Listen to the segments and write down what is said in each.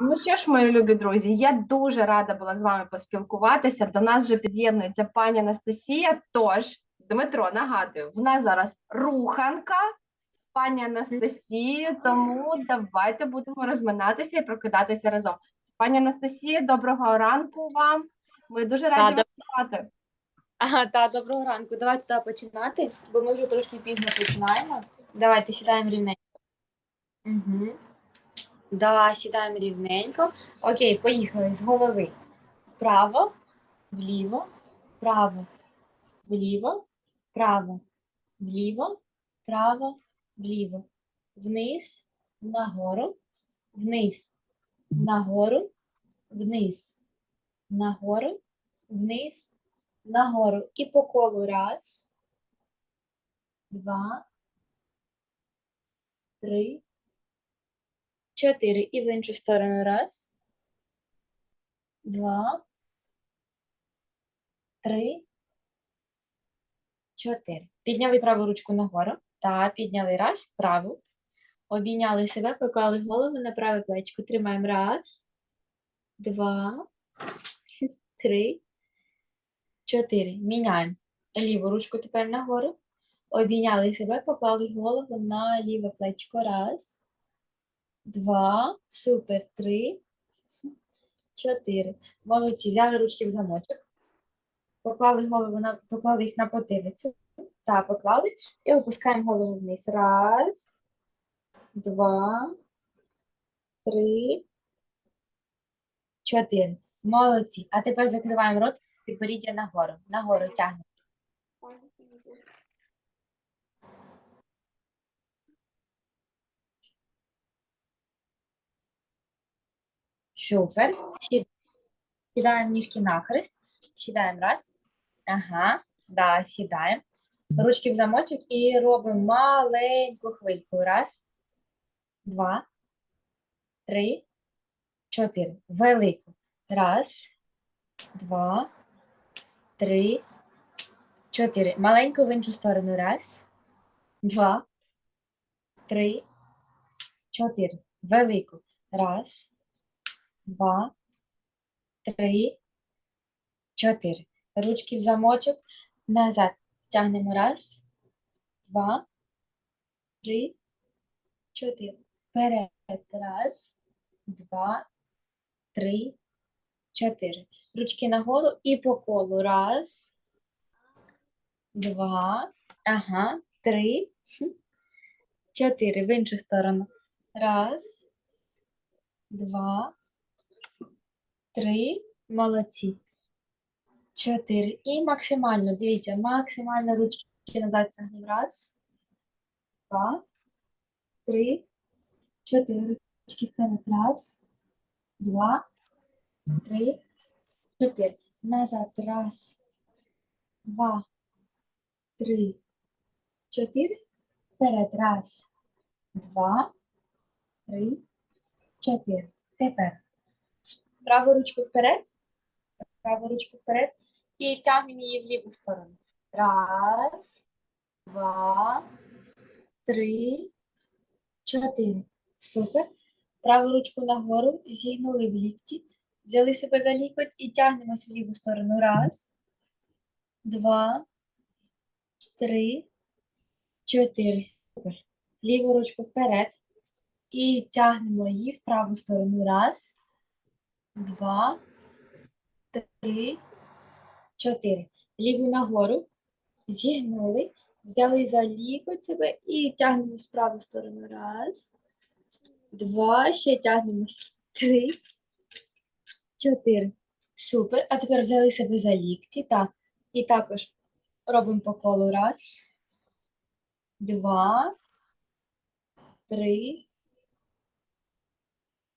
Ну що ж, мої любі друзі, я дуже рада була з вами поспілкуватися. До нас вже під'єднується пані Анастасія. Тож, Дмитро, нагадую, в нас зараз руханка з пані Анастасією, тому давайте будемо розминатися і прокидатися разом. Пані Анастасія, доброго ранку вам. Ми дуже раді вас бачити. Ага, так, доброго ранку. Давайте та, починати, бо ми вже трошки пізно починаємо. Давайте сідаємо рівненько. Угу. Да, сідаємо рівненько. Окей, поїхали з голови. Вправо, вліво, вправо, вліво, вправо, вліво, вправо, вліво. Вниз, нагору, вниз, нагору, вниз, нагору, вниз, нагору і по колу. Раз, два, три, чотири. І в іншу сторону. Раз, два, три, чотири. Підняли праву ручку нагору. Та, підняли раз, праву. Обійняли себе, поклали голову на праве плечко. Тримаємо. Раз, два, три, чотири. Міняємо. Ліву ручку тепер нагору. Обійняли себе, поклали голову на ліве плечко. Раз, два, супер, три, чотири. Молодці. Взяли ручки в замочок. Поклали голову на, поклали їх на потилицю. Так, поклали. І опускаємо голову вниз. Раз, два, три, чотири. Молодці. А тепер закриваємо рот. Підборіддя нагору. Нагору тягнемо. Супер. Сі- Сідаємо ніжки нахрест. Сідаємо раз. Ага. Да, сідаємо. Ручки в замочок і робимо маленьку хвильку. Раз, два, три, чотири. Велику. Раз, два, три, чотири. Маленьку в іншу сторону. Раз, два, три, чотири. Велику. Раз, два, три, чотири. Ручки в замочок. Назад. Тягнемо. Раз, два, три, чотири. Вперед. Раз, два, три, чотири. Ручки нагору і по колу. Раз, два, ага, три, чотири. В іншу сторону. Раз, два, три. Молодці. Чотири. І максимально, дивіться, максимально ручки назад тягнемо. Раз, два, три, чотири. Ручки вперед. Раз, два, три, чотири. Назад. Раз, два, три, чотири. Вперед. Раз, два, три, чотири. Тепер праву ручку вперед, праву ручку вперед і тягнемо її в ліву сторону. Раз, два, три, чотири. Супер. Праву ручку нагору, зігнули в лікті, взяли себе за лікоть і тягнемось в ліву сторону. Раз, два, три, чотири. Супер. Ліву ручку вперед і тягнемо її в праву сторону. Раз, два, три, чотири. Ліву нагору, зігнули, взяли за лікоть себе і тягнемо з праву сторону. Раз, два, ще тягнемо. Три, чотири. Супер. А тепер взяли себе за лікті. Так. І також робимо по колу. Раз, два, три,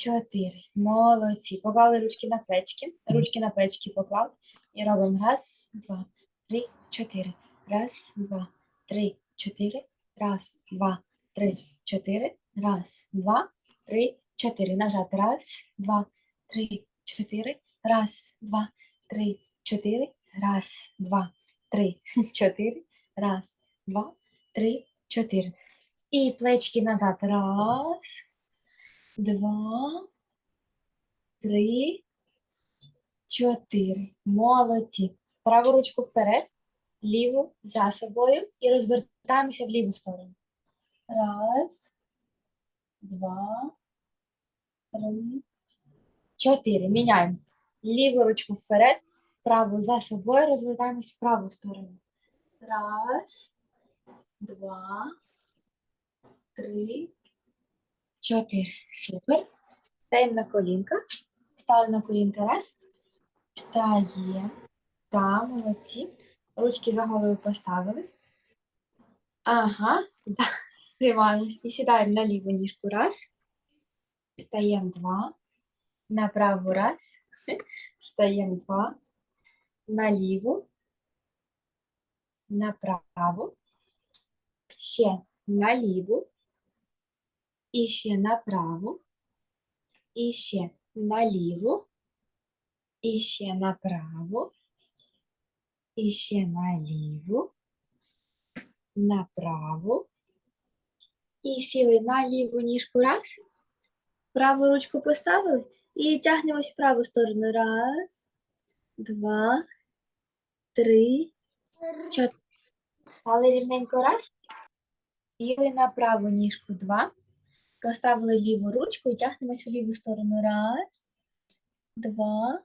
чотири. Молодці. Поклали ручки на плечки. Ручки на плечки поклали. І робимо раз, два, три, чотири. Раз, два, три, чотири. Раз, два, три, чотири. Раз, два, три, чотири. Назад. Раз, два, три, чотири. Раз, два, три, чотири. Раз, два, три, чотири. Раз, два, три, чотири. І плечки назад. Раз, два, три, чотири. Молодці. Праву ручку вперед, ліву за собою і розвертаємося в ліву сторону. Раз, два, три, чотири. Міняємо. Ліву ручку вперед, праву за собою, розвертаємось в праву сторону. Раз, два, три, чотири. Супер. Стаємо на колінка. Стали на колінка. Раз. Стаємо. Так, молодці. Ручки за голову поставили. Ага. Да. Тримаємось. І сідаємо на ліву ніжку. Раз. Стаємо два. На праву раз. Стаємо два. На ліву. На праву. Ще на ліву. І ще на праву. І ще на ліву. І ще на праву. І ще на ліву. На. І сіли на ліву ніжку раз. Праву ручку поставили і тягнемось в праву сторону. Раз, два, три, чотири. Але рівненько раз. Сіли на праву ніжку два. Поставили ліву ручку і тягнемось в ліву сторону. Раз, два,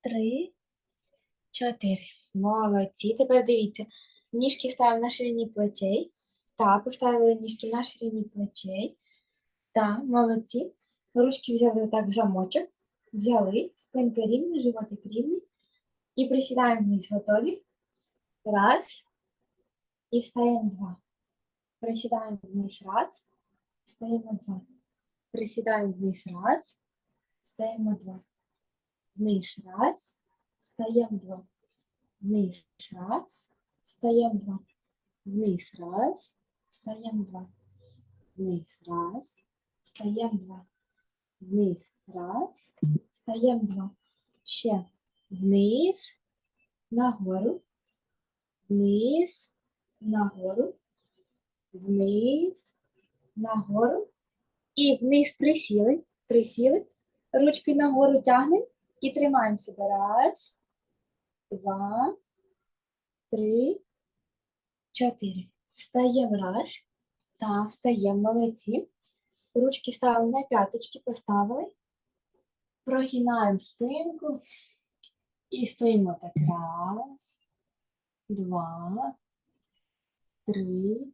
три, чотири. Молодці. Тепер дивіться. Ніжки ставимо на ширині плечей. Так, поставили ніжки на ширині плечей. Так, молодці. Ручки взяли отак в замочок. Взяли, спинка рівна, животик рівний. І присідаємо вниз. Готові? Раз. І встаємо два. Присідаємо вниз раз. Встаємо два. Присідаємо вниз раз. Встаємо два. Вниз раз. Встаємо два. Вниз раз. Встаємо два. Вниз раз. Встаємо два. Вниз раз. Встаємо два. Вниз раз. Встаємо два. Ще вниз. Нагору. Вниз. Нагору. Вниз. Нагору. І вниз присіли. Присіли. Ручки нагору тягнемо і тримаємо себе. Раз, два, три, чотири. Встаємо раз. Та, встаємо, молодці. Ручки ставимо на п'яточки, поставили. Прогинаємо спинку. І стоїмо так. Раз, два, три,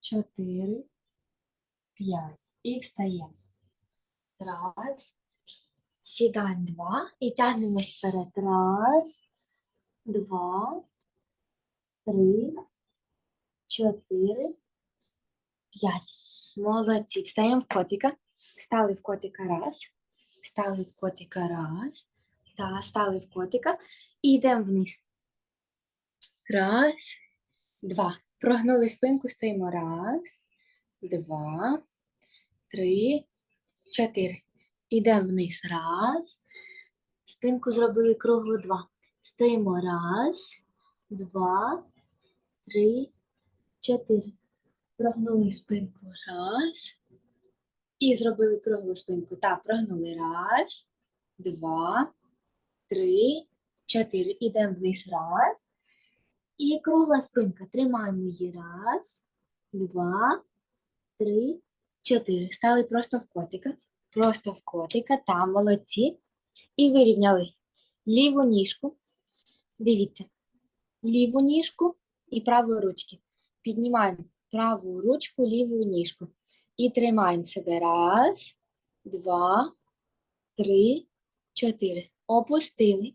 чотири, п'ять. І встаємо. Раз. Сідаємо два. І тягнемось вперед. Раз, два, три, чотири, п'ять. Молодці. Встаємо в котика. Стали в котика раз. Стали в котика раз. Та, стали в котика. І йдемо вниз. Раз, два. Прогнули спинку, стоїмо. Раз, два, три, чотири. Ідемо вниз. Раз. Спинку зробили круглу два. Стоїмо. Раз, два, три, чотири. Прогнули спинку. Раз. І зробили круглу спинку. Так, прогнули. Раз, два, три, чотири. Ідемо вниз. Раз. І кругла спинка. Тримаємо її. Раз, два, три, чотири. Стали просто в котика. Просто в котика. Там молодці. І вирівняли ліву ніжку. Дивіться. Ліву ніжку і праву ручки. Піднімаємо праву ручку, ліву ніжку. І тримаємо себе. Раз, два, три, чотири. Опустили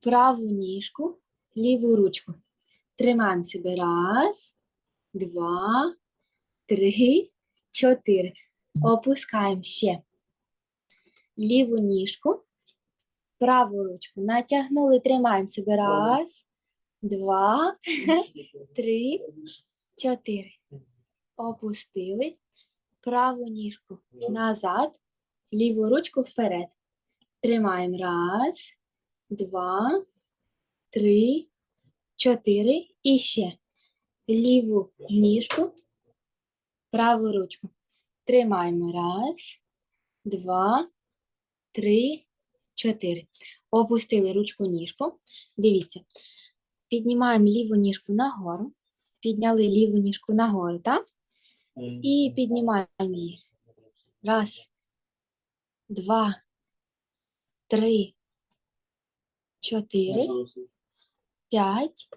праву ніжку, ліву ручку. Тримаємо себе. Раз, два, три, чотири. Опускаємо ще ліву ніжку, праву ручку. Натягнули, тримаємо себе. Раз, два, три, чотири. Опустили праву ніжку назад, ліву ручку вперед. Тримаємо. Раз, два, три, чотири. І ще ліву ніжку, праву ручку. Тримаємо. Раз, два, три, чотири. Опустили ручку ніжку. Дивіться. Піднімаємо ліву ніжку нагору. Підняли ліву ніжку нагору, так? І піднімаємо її. Раз, два, три, чотири, п'ять,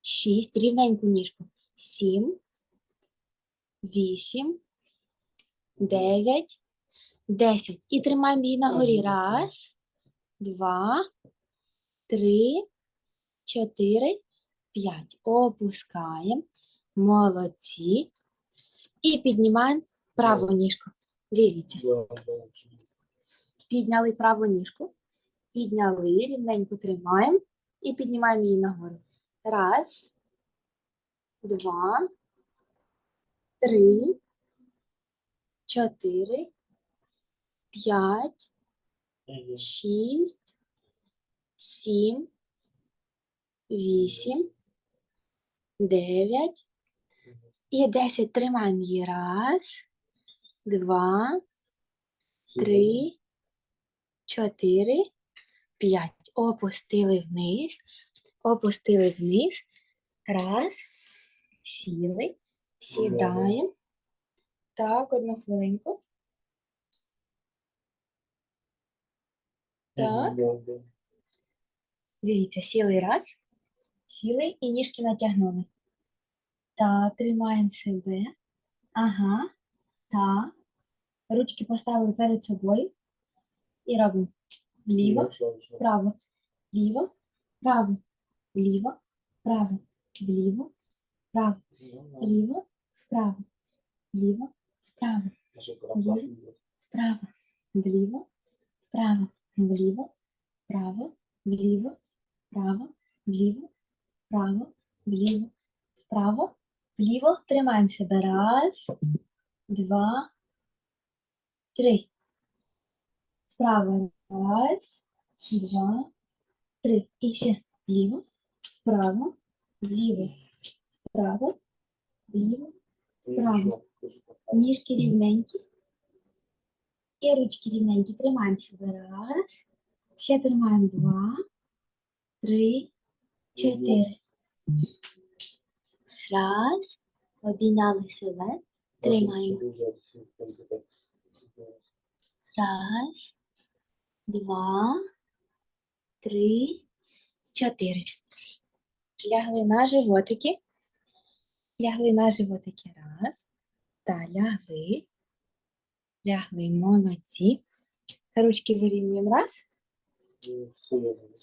шість. Рівненьку ніжку. Сім, вісім, дев'ять, десять. І тримаємо її на горі. Раз, два, три, чотири, п'ять. Опускаємо. Молодці. І піднімаємо праву ніжку. Дивіться. Підняли праву ніжку. Підняли, рівненько тримаємо і піднімаємо її нагору. Раз, два, три, чотири, п'ять, шість, сім, вісім, дев'ять і десять. Тримаємо її. Раз, два, три, чотири, п'ять. Опустили вниз, опустили вниз. Раз, сіли, сідаємо. Так, одну хвилинку. Так. Дивіться, сіли раз, сіли і ніжки натягнули. Та, тримаємо себе. Ага. Та. Ручки поставили перед собою. І робимо вліво, вправо, вліво, вправо, вліво, вправо, вліво, вправо, вліво, вправо, вліво, вправо, вправо, вліво, вправо, вліво, вправо, вліво, вправо, вліво, вправо, вліво, вправо, вліво. Тримаємо себе. Раз, два, три. Вправо. Раз, два, три. І ще. Вліво, вправо, вліво, вправо, вліво. Право. Ніжки рівненькі. І ручки рівненькі. Тримаємо себе. Раз. Ще тримаємо два, три, чотири. Раз. Обійняли себе. Тримаємо. Раз, два, три, чотири. Лягли на животики. Лягли на животики. Раз. Та лягли. Лягли молодці. Ручки вирівнюємо. Раз.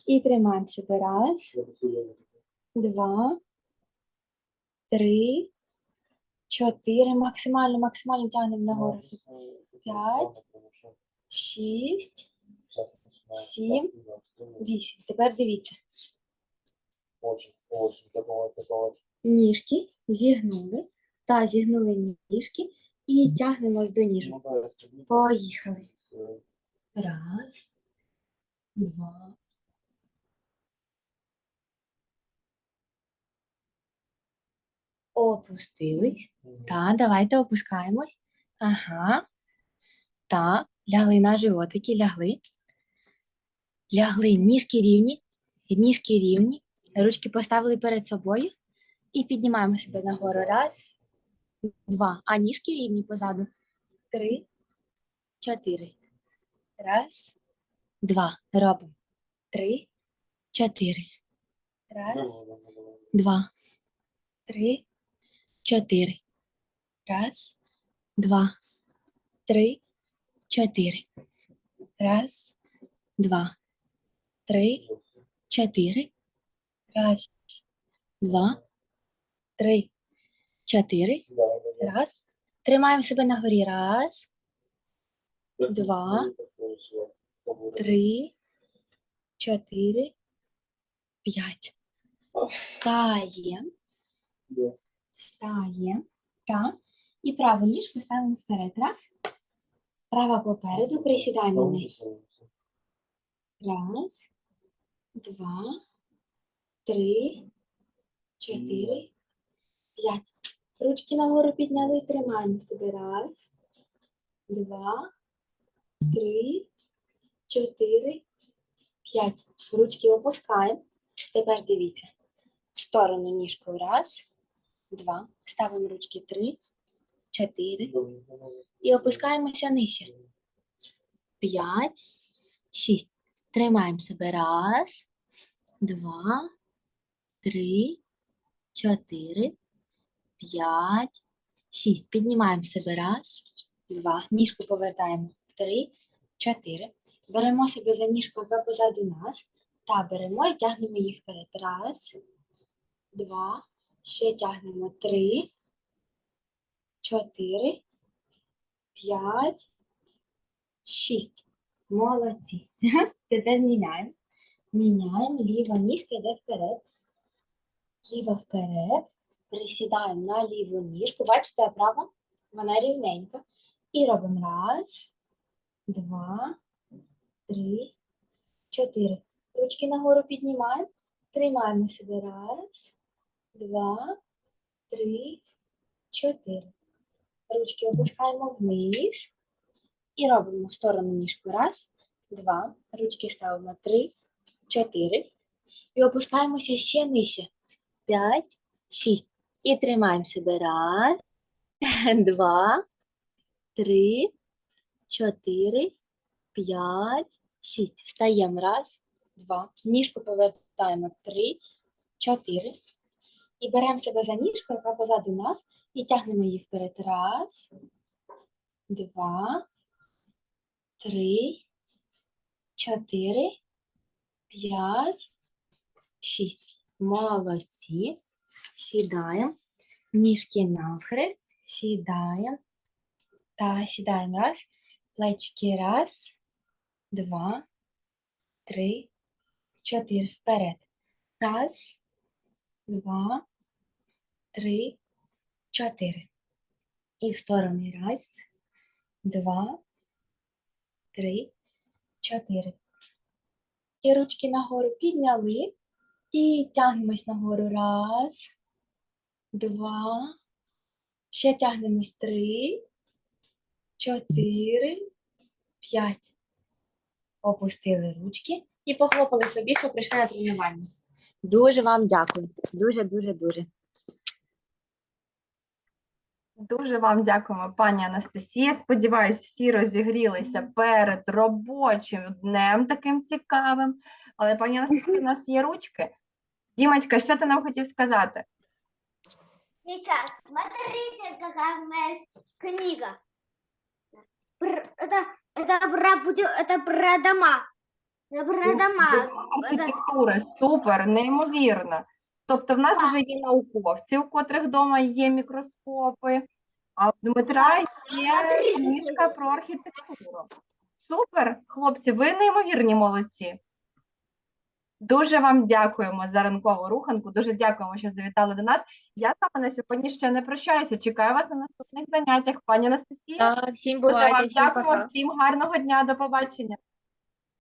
І тримаємо себе. Раз, два, три, чотири. Максимально, максимально тягнемо нагору. П'ять. Шість, сім, вісім. Тепер дивіться. Очень, очень. Такого, такого. Ніжки зігнули. Та зігнули ніжки і тягнемось до ніжок. Поїхали. Раз, два. Опустились. Та, давайте опускаємось. Ага. Та, лягли на животики, лягли. Лягли, ніжки рівні, ніжки рівні. Ручки поставили перед собою і піднімаємо себе нагору. Раз, два. А ніжки рівні позаду. Три, чотири. Раз, два. Робимо. Три, чотири. Раз, два, три, чотири. Раз, два, три, чотири. Раз, два, три, чотири. Раз, два, три, чотири. Раз. Тримаємо себе на горі. Раз, Два, три, чотири, п'ять. Встаємо. Встаємо. Так. І праву ніжку ставимо вперед. Раз. Права попереду. Присідаємо на неї. Раз, два, три, чотири, п'ять. Ручки нагору підняли, тримаємо себе. Раз, два, три, чотири, п'ять. Ручки опускаємо. Тепер дивіться. В сторону ніжкою. Раз, два. Ставимо ручки три, чотири. І опускаємося нижче. П'ять, шість. Тримаємо себе. Раз, два, три, чотири, п'ять, шість. Піднімаємо себе. Раз, два. Ніжку повертаємо. Три, чотири. Беремо себе за ніжку, яка позаду нас. Та беремо і тягнемо її вперед. Раз, два. Ще тягнемо. Три, чотири, п'ять, шість. Молодці. Тепер міняємо. Міняємо. Ліва ніжка йде вперед. Ліва вперед. Присідаємо на ліву ніжку. Бачите, права? Вона рівненька. І робимо раз, два, три, чотири. Ручки нагору піднімаємо. Тримаємо себе. Раз, два, три, чотири. Ручки опускаємо вниз. І робимо в сторону ніжку. Раз, два. Ручки ставимо три, чотири. І опускаємося ще нижче. П'ять, шість. І тримаємо себе. Раз, два, три, чотири, п'ять, шість. Встаємо. Раз, два. Ніжку повертаємо. Три, чотири. І беремо себе за ніжку, яка позаду нас, і тягнемо її вперед. Раз, два, три, чотири, п'ять, шість. Молодці. Сідаємо. Ніжки навхрест. Сідаємо. Та сідаємо. Раз. Плечки. Раз, два, три, чотири. Вперед. Раз, два, три, чотири. І в сторони. Раз, два, три, чотири. І ручки нагору підняли. І тягнемось нагору. Раз, два. Ще тягнемось три, чотири, п'ять. Опустили ручки і похлопали собі, що прийшли на тренування. Дуже вам дякую. Дуже, дуже, дуже. Дуже вам дякуємо, пані Анастасія. Сподіваюсь, всі розігрілися перед робочим днем таким цікавим. Але пані Анастасія, у нас є ручки. Дімочка, що ти нам хотів сказати? Сейчас, смотрите, какая у меня книга. Пр- Это, это, про, путё- это про дома. Это про дома. Это- Архітектура, супер, неймовірно. Тобто, в нас вже є науковці, у котрих вдома є мікроскопи, а у Дмитра є книжка про архітектуру. Супер, хлопці, ви неймовірні молодці. Дуже вам дякуємо за ранкову руханку. Дуже дякуємо, що завітали до нас. Я з вами на сьогодні ще не прощаюся. Чекаю вас на наступних заняттях. Пані Анастасія, всім дуже вам всім дякуємо. пока. Всім гарного дня. До побачення.